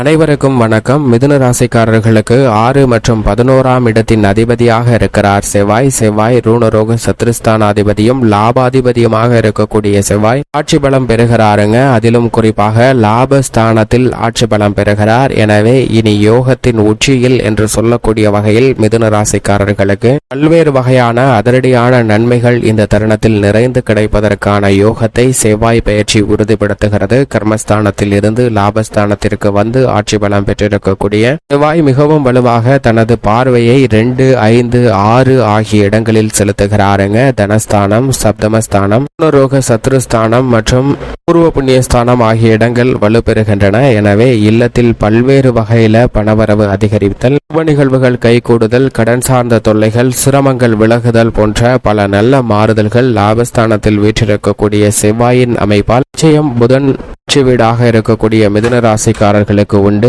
அனைவருக்கும் வணக்கம். மிதுன ராசிக்காரர்களுக்கு ஆறு மற்றும் பதினோராம் இடத்தின் அதிபதியாக இருக்கிறார் செவ்வாய். செவ்வாய் ரூணரோக சத்ருஸ்தானாதிபதியும் லாபாதிபதியுமாக இருக்கக்கூடிய செவ்வாய் ஆட்சி பலம் பெறுகிறாருங்க. அதிலும் குறிப்பாக லாபஸ்தானத்தில் ஆட்சி பலம் பெறுகிறார். எனவே இனி யோகத்தின் உச்சியில் என்று சொல்லக்கூடிய வகையில் மிதுன ராசிக்காரர்களுக்கு பல்வேறு வகையான அதிரடியான நன்மைகள் இந்த தருணத்தில் நிறைந்து கிடைப்பதற்கான யோகத்தை செவ்வாய் பயிற்சி உறுதிப்படுத்துகிறது. கர்மஸ்தானத்தில் இருந்து லாபஸ்தானத்திற்கு வந்து ஆட்சி பலம் பெற்றிருக்கக்கூடிய செவ்வாய் மிகவும் வலுவாக தனது பார்வையை ரெண்டு ஐந்து ஆறு ஆகிய இடங்களில் செலுத்துகிறாருங்க. தனஸ்தானம் சப்தமஸ்தானம் ரோக சத்ருஸ்தானம் மற்றும் பூர்வ புண்ணியஸ்தானம் ஆகிய இடங்கள் வலுப்பெறுகின்றன. எனவே இல்லத்தில் பல்வேறு வகையில பணவரவு அதிகரித்தல் உப நிகழ்வுகள் கைகூடுதல் கடன் சார்ந்த தொல்லைகள் சிரமங்கள் விலகுதல் போன்ற பல நல்ல மாறுதல்கள் லாபஸ்தானத்தில் வீற்றிருக்கக்கூடிய செவ்வாயின் அமைப்பால் நிச்சயம் புதன் உச்சி வீடாக இருக்கக்கூடிய மிதுன ராசிக்காரர்களுக்கு உண்டு.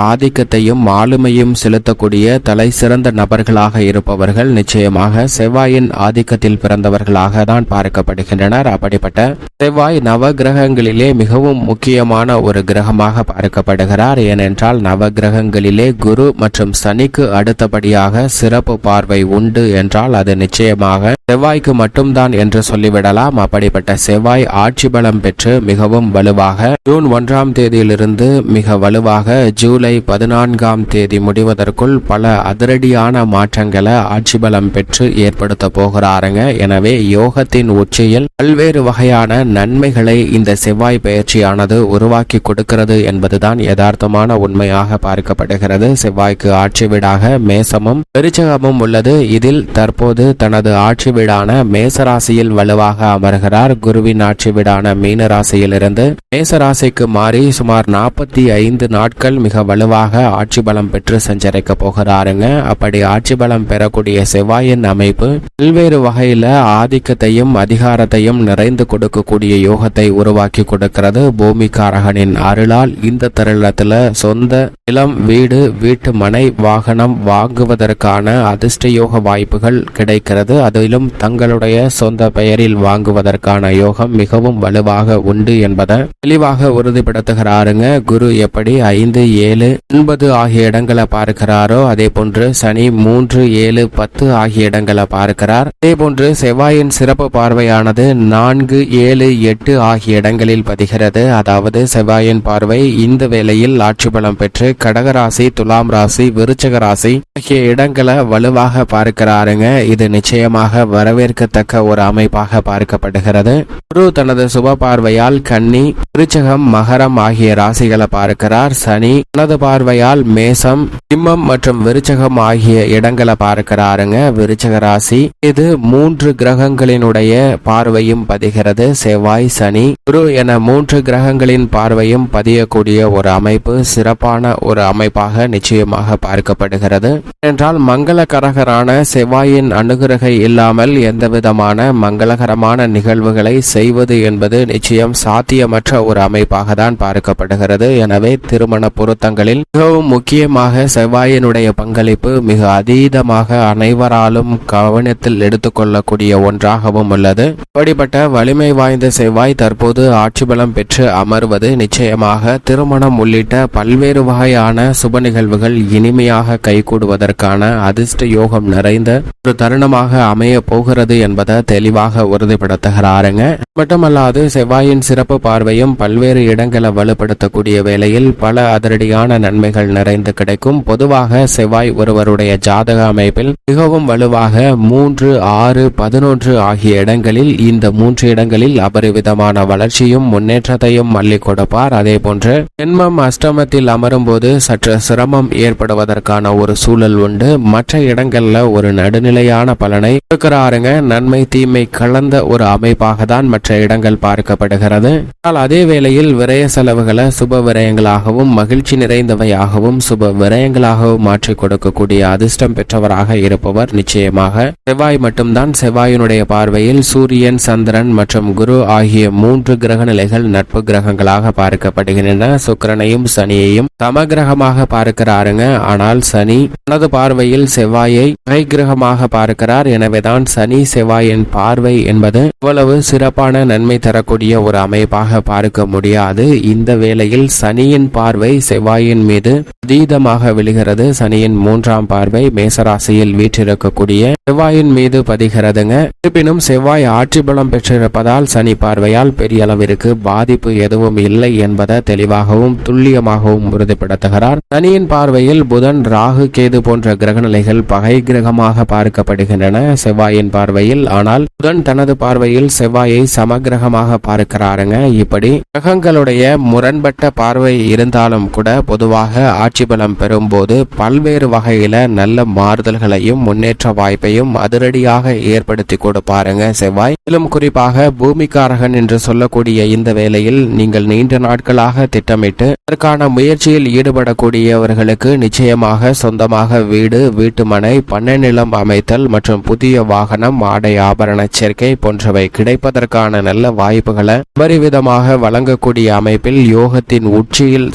ஆதிக்கத்தையும் ஆளுமையும் செலுத்தக்கூடிய தலை சிறந்த நபர்களாக இருப்பவர்கள் நிச்சயமாக செவ்வாயின் ஆதிக்கத்தில் பிறந்தவர்களாக தான் பார்க்கப்படுகின்றனர். அப்படிப்பட்ட செவ்வாய் நவ கிரகங்களிலே மிகவும் முக்கியமான ஒரு கிரகமாக பார்க்கப்படுகிறார். ஏனென்றால் நவ கிரகங்களிலே குரு மற்றும் சனிக்கு அடுத்தபடியாக சிறப்பு பார்வை உண்டு என்றால் அது நிச்சயமாக செவ்வாய்க்கு மட்டும்தான் என்று சொல்லிவிடலாம். அப்படிப்பட்ட செவ்வாய் ஆட்சி பலம் பெற்று மிகவும் வலுவாக ஜூன் ஒன்றாம் தேதியிலிருந்து மிக வலுவாக ஜூலை பதினான்காம் தேதி முடிவதற்குள் பல அதிரடியான மாற்றங்களை ஆட்சி பலம் பெற்று ஏற்படுத்த போகிறாருங்க. எனவே யோகத்தின் உச்சியில் பல்வேறு வகையான நன்மைகளை இந்த செவ்வாய் பயிற்சியானது உருவாக்கி கொடுக்கிறது என்பதுதான் யதார்த்தமான உண்மையாக பார்க்கப்படுகிறது. செவ்வாய்க்கு ஆட்சி வீடாக மேசமும் பெருச்சகமும் உள்ளது. இதில் தற்போது தனது ஆட்சி வீடான மேசராசியில் வலுவாக அமர்கிறார். குருவின் ஆட்சி வீடான மீனராசியிலிருந்து மேசராசிக்கு மாறி சுமார் நாற்பத்தி ஐந்து நாட்கள் மிக வலுவாக ஆட்சி பலம் பெற்று சஞ்சரிக்க போகிறாருங்க. அப்படி ஆட்சி பலம் பெறக்கூடிய செவ்வாயின் அமைப்பு பல்வேறு வகையில ஆதிக்கத்தையும் அதிகாரத்தையும் நிறைந்து கொடுக்கக்கூடிய யோகத்தை உருவாக்கி கொடுக்கிறது. பூமிக்காரகனின் அருளால் இந்த தருணத்துல சொந்த நிலம் வீடு வீட்டு மனை வாகனம் வாங்குவதற்கான அதிர்ஷ்ட யோக வாய்ப்புகள் கிடைக்கிறது. அதிலும் தங்களுடைய சொந்த பெயரில் வாங்குவதற்கான யோகம் மிகவும் வலுவாக உண்டு என்பதை தெளிவாக உறுதிப்படுத்துகிறாருங்க. குரு எப்படி ஐந்து ஏழு ஒன்பது ஆகிய இடங்களை பார்க்கிறாரோ அதே போன்று சனி மூன்று ஏழு பத்து ஆகிய இடங்களை பார்க்கிறார். அதே போன்று செவ்வாயின் சிறப்பு பார்வையானது நான்கு ஏழு எட்டு ஆகிய இடங்களில் பதிகிறது. அதாவது செவ்வாயின் பார்வை இந்த வேளையில் ஆட்சி பலம் பெற்று கடகராசி துலாம் ராசி விருச்சக ராசி ஆகிய இடங்களை வலுவாக பார்க்கிறாருங்க. இது நிச்சயமாக வரவேற்கத்தக்க ஒரு அமைப்பாக பார்க்கப்படுகிறது. குரு தனது சுப பார்வையால் கன்னி விருச்சகம் மகரம் ஆகிய ராசிகளை பார்க்கிறார். சனி தனது பார்வையால் மேசம் சிம்மம் மற்றும் விருச்சகம் ஆகிய இடங்களை பார்க்கிறாருங்க. விருச்சக ராசி. இது மூன்று கிரகங்களினுடைய பார்வையும் பதிகிறது. செவ்வாய் சனி குரு என மூன்று கிரகங்களின் பார்வையும் பதியக்கூடிய ஒரு அமைப்பு சிறப்பான ஒரு அமைப்பாக நிச்சயமாக பார்க்கப்படுகிறது. என்றால் மங்களகரகரான செவ்வாயின் அனுகிரகை இல்லாமல் எந்தவிதமான மங்களகரமான நிகழ்வுகளை செய்வது என்பது நிச்சயம் சாத்தியமற்ற ஒரு அமைப்பாக தான் பார்க்கப்படுகிறது. எனவே திருமண பொருத்த பொருத்தங்களில் மிகவும் முக்கியமாக செவ்வாயினுடைய பங்களிப்பு மிக அதீதமாக அனைவராலும் கவனத்தில் எடுத்துக்கொள்ளக்கூடிய ஒன்றாகவும் உள்ளது. அப்படிப்பட்ட வலிமை வாய்ந்த செவ்வாய் தற்போது ஆட்சி பலம் பெற்று அமர்வது நிச்சயமாக திருமணம் உள்ளிட்ட பல்வேறு வகையான சுப நிகழ்வுகள் இனிமையாக கைகூடுவதற்கான அதிர்ஷ்ட யோகம் நிறைந்த ஒரு தருணமாக அமைய போகிறது என்பதை தெளிவாக உறுதிப்படுத்துகிறாருங்க. மட்டுமல்லாது செவ்வாயின் சிறப்பு பார்வையும் பல்வேறு இடங்களை வலுப்படுத்தக்கூடிய வேளையில் பல அதிரடி அதிரடியான நன்மைகள் நிறைந்து கிடைக்கும். பொதுவாக செவ்வாய் ஒருவருடைய ஜாதக அமைப்பில் மிகவும் வலுவாக மூன்று ஆறு பதினொன்று ஆகிய இடங்களில் இந்த மூன்று இடங்களில் அபரிவிதமான வளர்ச்சியும் முன்னேற்றத்தையும் மல்லிக் கொடுப்பார். அதே போன்று ஜென்மம் அஷ்டமத்தில் அமரும் போது சற்று சிரமம் ஏற்படுவதற்கான ஒரு சூழல் உண்டு. மற்ற இடங்கள்ல ஒரு நடுநிலையான பலனை கொடுக்கிறாருங்க. நன்மை தீமை கலந்த ஒரு அமைப்பாக தான் மற்ற இடங்கள் பார்க்கப்படுகிறது. ஆனால் அதே வேளையில் விரய செலவுகளை சுப விரயங்களாகவும் மகிழ்ச்சி நிறைந்தவையாகவும் சுப விரயங்களாகவும் மாற்றி கொடுக்கக்கூடிய அதிர்ஷ்டம் பெற்றவராக இருப்பவர் நிச்சயமாக செவ்வாய் மட்டும்தான். செவ்வாயினுடைய பார்வையில் சூரியன் சந்திரன் மற்றும் குரு ஆகிய மூன்று கிரக நிலைகள் நட்பு கிரகங்களாக பார்க்கப்படுகின்றன. சுக்கிரனையும் சனியையும் சம கிரகமாக பார்க்கிறாருங்க. ஆனால் சனி தனது பார்வையில் செவ்வாயை பகை கிரகமாக பார்க்கிறார். எனவேதான் சனி செவ்வாயின் பார்வை என்பது இவ்வளவு சிறப்பான நன்மை தரக்கூடிய ஒரு அமைப்பாக பார்க்க முடியாது. இந்த வேளையில் சனியின் பார்வை செவ்வாயின் மீது அதீதமாக விழுகிறது. சனியின் மூன்றாம் பார்வை மேசராசியில் வீற்றிருக்கக்கூடிய செவ்வாயின் மீது பதிகிறதுங்க. இருப்பினும் செவ்வாய் ஆட்சி பலம் பெற்றிருப்பதால் சனி பார்வையால் பெரிய அளவிற்கு பாதிப்பு எதுவும் இல்லை என்பதை தெளிவாகவும் துல்லியமாகவும் உறுதிப்படுத்துகிறார். சனியின் பார்வையில் புதன் ராகு கேது போன்ற கிரகநிலைகள் பகை கிரகமாக பார்க்கப்படுகின்றன. செவ்வாயின் பார்வையில் ஆனால் புதன் தனது பார்வையில் செவ்வாயை சமகிரகமாக பார்க்கிறாருங்க. இப்படி கிரகங்களுடைய முரண்பட்ட பார்வை இருந்தாலும் கூட பொதுவாக ஆட்சி பலம் பெறும்போது பல்வேறு வகையில நல்ல மாறுதல்களையும் முன்னேற்ற வாய்ப்பையும் அதிரடியாக ஏற்படுத்தி கொடுப்பாருங்க செவ்வாய். மேலும் குறிப்பாக பூமிக்காரகன் என்று சொல்லக்கூடிய இந்த வேளையில் நீங்கள் நீண்ட நாட்களாக திட்டமிட்டு அதற்கான முயற்சியில் ஈடுபடக்கூடியவர்களுக்கு நிச்சயமாக சொந்தமாக வீடு வீட்டுமனை பண்ணை நிலம் அமைத்தல் மற்றும் புதிய வாகனம் ஆடை ஆபரண சேர்க்கை போன்றவை கிடைப்பதற்கான நல்ல வாய்ப்புகளை அபரிவிதமாக வழங்கக்கூடிய அமைப்பில் யோகத்தின் உச்சியில்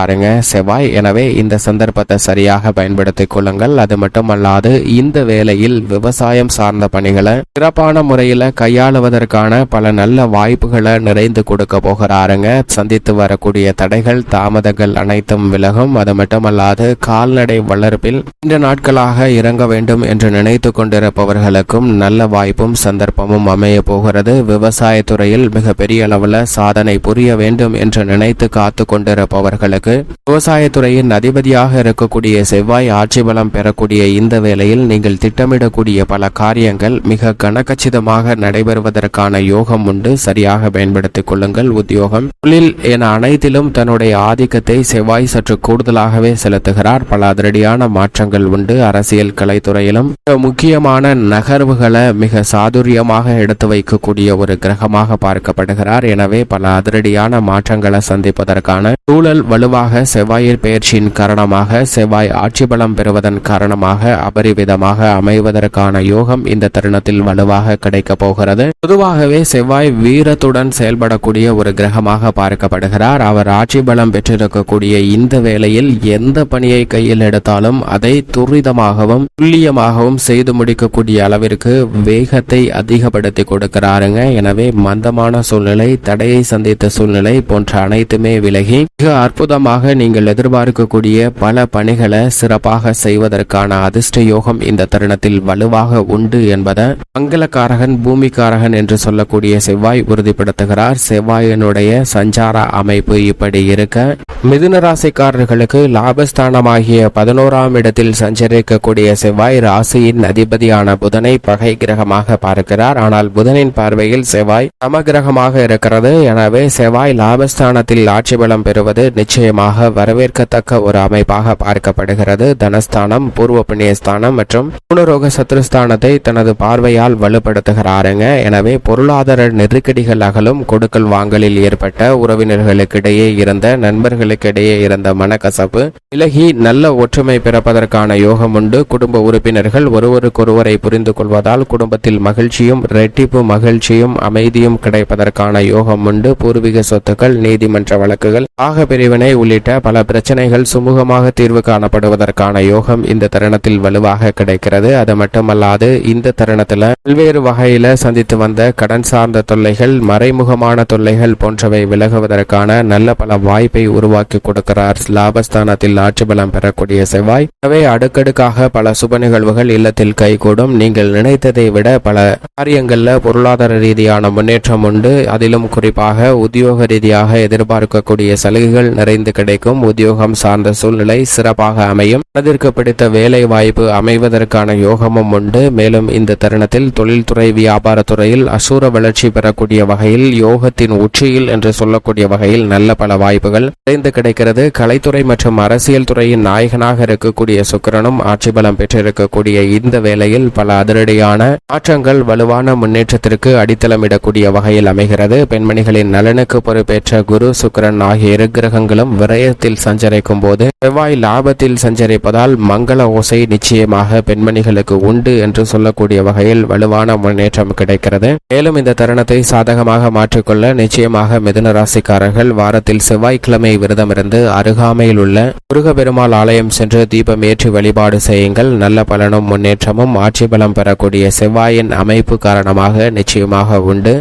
பாருங்க. செவ்வாய் எனவே இந்த சந்தர்ப்பத்தை சரியாக பயன்படுத்திக் கொள்ளுங்கள். அது மட்டுமல்லாது இந்த வேளையில் விவசாயம் சார்ந்த பணிகளை சிறப்பான முறையில் கையாளுவதற்கான பல நல்ல வாய்ப்புகளை நிறைந்து கொடுக்க போகிறாருங்க. சந்தித்து வரக்கூடிய தடைகள் தாமதங்கள் அனைத்தும் விலகும். அது மட்டுமல்லாது கால்நடை வளர்ப்பில் இந்த நாட்களாக இறங்க வேண்டும் என்று நினைத்து கொண்டிருப்பவர்களுக்கும் நல்ல வாய்ப்பும் சந்தர்ப்பமும் அமைய போகிறது. விவசாயத்துறையில் மிக பெரிய அளவில் சாதனை புரிய வேண்டும் என்று நினைத்து காத்து கொண்டிருப்பவர்களுக்கு விவசாயத்துறையின் அதிபதியாக இருக்கக்கூடிய செவ்வாய் ஆட்சி பலம் பெறக்கூடிய இந்த வேளையில் நீங்கள் திட்டமிடக்கூடிய பல காரியங்கள் மிக கனக்கச்சிதமாக நடைபெறுவதற்கான யோகம் உண்டு. சரியாக பயன்படுத்திக் கொள்ளுங்கள். உத்தியோகம். தொழில் என அனைத்திலும் தன்னுடைய ஆதிக்கத்தை செவ்வாய் சற்று கூடுதலாகவே செலுத்துகிறார். பல அதிரடியான மாற்றங்கள் உண்டு. அரசியல் கலைத்துறையிலும் முக்கியமான நகர்வுகளை மிக சாதுரியமாக எடுத்து வைக்கக்கூடிய ஒரு கிரகமாக பார்க்கப்படுகிறார். எனவே பல அதிரடியான மாற்றங்களை சந்திப்பதற்கான சூழல் வலுவாக செவ்வாயின் பெயர்ச்சியின் காரணமாக செவ்வாய் ஆட்சி பலம் பெறுவதன் காரணமாக அபரிவிதமாக அமைவதற்கான யோகம் இந்த தருணத்தில் வலுவாக கிடைக்கப் போகிறது. பொதுவாகவே செவ்வாய் வீரத்துடன் செயல்படக்கூடிய ஒரு கிரகமாக பார்க்கப்படுகிறார். அவர் ஆட்சி பலம் பெற்றிருக்கக்கூடிய இந்த வேளையில் எந்த பணியை கையில் எடுத்தாலும் அதை துரிதமாகவும் துல்லியமாகவும் செய்து முடிக்கக்கூடிய அளவிற்கு வேகத்தை அதிகப்படுத்தி கொடுக்கிறாருங்க. எனவே மந்தமான சூழ்நிலை தடையை சந்தித்த சூழ்நிலை போன்ற அனைத்துமே விலகி மிக அற்புதம் மூலமாக நீங்கள் எதிர்பார்க்கக்கூடிய பல பணிகளை சிறப்பாக செய்வதற்கான அதிர்ஷ்ட யோகம் இந்த தருணத்தில் வலுவாக உண்டு என்பதை மங்களக்காரகன் பூமிக்காரகன் என்று சொல்லக்கூடிய செவ்வாய் உறுதிப்படுத்துகிறார். செவ்வாயினுடைய சஞ்சார அமைப்பு இப்படி இருக்க மிதுன ராசிக்காரர்களுக்கு லாபஸ்தானமாகிய பதினோராம் இடத்தில் சஞ்சரிக்கக்கூடிய செவ்வாய் ராசியின் அதிபதியான புதனை பகை கிரகமாக பார்க்கிறார். ஆனால் புதனின் பார்வையில் செவ்வாய் சமகிரகமாக இருக்கிறது. எனவே செவ்வாய் லாபஸ்தானத்தில் ஆட்சி பலம் பெறுவது நிச்சயம் நிச்சயமாக வரவேற்கத்தக்க ஒரு அமைப்பாக பார்க்கப்படுகிறது. தனஸ்தானம் பூர்வ புண்ணியஸ்தானம் மற்றும் குணரோக சத்ருஸ்தானத்தை தனது பார்வையால் வலுப்படுத்துகிறாருங்க. எனவே பொருளாதார நெருக்கடிகள் அகலும். கொடுக்கல் வாங்கலில் ஏற்பட்ட உறவினர்களுக்கிடையே இருந்த நண்பர்களுக்கிடையே இருந்த மனக்கசப்பு விலகி நல்ல ஒற்றுமை பிறப்பதற்கான யோகம் உண்டு. குடும்ப உறுப்பினர்கள் ஒருவருக்கொருவரை புரிந்து கொள்வதால் குடும்பத்தில் மகிழ்ச்சியும் இரட்டிப்பு மகிழ்ச்சியும் அமைதியும் கிடைப்பதற்கான யோகம் உண்டு. பூர்வீக சொத்துக்கள் நீதிமன்ற வழக்குகள் ஆக பிரிவினை உள்ளிட்ட பல பிரச்சனைகள் சுமூகமாக தீர்வு காணப்படுவதற்கான யோகம் இந்த தருணத்தில் வலுவாக கிடைக்கிறது. அது மட்டுமல்லாது இந்த தருணத்துல பல்வேறு வகையில சந்தித்து வந்த கடன் சார்ந்த தொல்லைகள் மறைமுகமான தொல்லைகள் போன்றவை விலகுவதற்கான நல்ல பல வாய்ப்பை உருவாக்கி கொடுக்கிறார். லாபஸ்தானத்தில் ஆட்சி பலம் பெறக்கூடிய செவ்வாய். எனவே அடுக்கடுக்காக பல சுப நிகழ்வுகள் இல்லத்தில் கைகூடும். நீங்கள் நினைத்ததை விட பல காரியங்கள்ல பொருளாதார ரீதியான முன்னேற்றம் உண்டு. அதிலும் குறிப்பாக உத்தியோக ரீதியாக எதிர்பார்க்கக்கூடிய சலுகைகள் நிறைந்து கிடைக்கும் உத்தியோகம் சார்ந்த சூழ்நிலை சிறப்பாக அமையும். மனதிற்கு பிடித்த வேலை வாய்ப்பு அமைவதற்கான யோகமும் உண்டு. மேலும் இந்த தருணத்தில் தொழில்துறை வியாபாரத்துறையில் அசூர வளர்ச்சி பெறக்கூடிய வகையில் யோகத்தின் உச்சியில் என்று சொல்லக்கூடிய வகையில் நல்ல பல வாய்ப்புகள் நிறைந்து கிடைக்கிறது. கலைத்துறை மற்றும் அரசியல் துறையின் நாயகனாக இருக்கக்கூடிய சுக்கிரனும் ஆட்சி பலம் பெற்றிருக்கக்கூடிய இந்த வேளையில் பல அதிரடியான மாற்றங்கள் வலுவான முன்னேற்றத்திற்கு அடித்தளமிடக்கூடிய வகையில் அமைகிறது. பெண்மணிகளின் நலனுக்கு பொறுப்பேற்ற குரு சுக்கிரன் ஆகிய இரு கிரகங்களும் விரயத்தில் சஞ்சரிக்கும் போது செவ்வாய் லாபத்தில் சஞ்சரிப்பதால் மங்கள ஓசை நிச்சயமாக பெண்மணிகளுக்கு உண்டு என்று சொல்லக்கூடிய வகையில் வலுவான முன்னேற்றம் கிடைக்கிறது. மேலும் இந்த தருணத்தை சாதகமாக மாற்றிக்கொள்ள நிச்சயமாக மிதுன ராசிக்காரர்கள் வாரத்தில் செவ்வாய்க்கிழமை விரதமிருந்து அருகாமையில் உள்ள முருகப்பெருமாள் ஆலயம் சென்று தீபம் ஏற்றி வழிபாடு செய்யுங்கள். நல்ல பலனும் முன்னேற்றமும் ஆட்சி பலம் பெறக்கூடிய செவ்வாயின் அமைப்பு காரணமாக நிச்சயமாக உண்டு.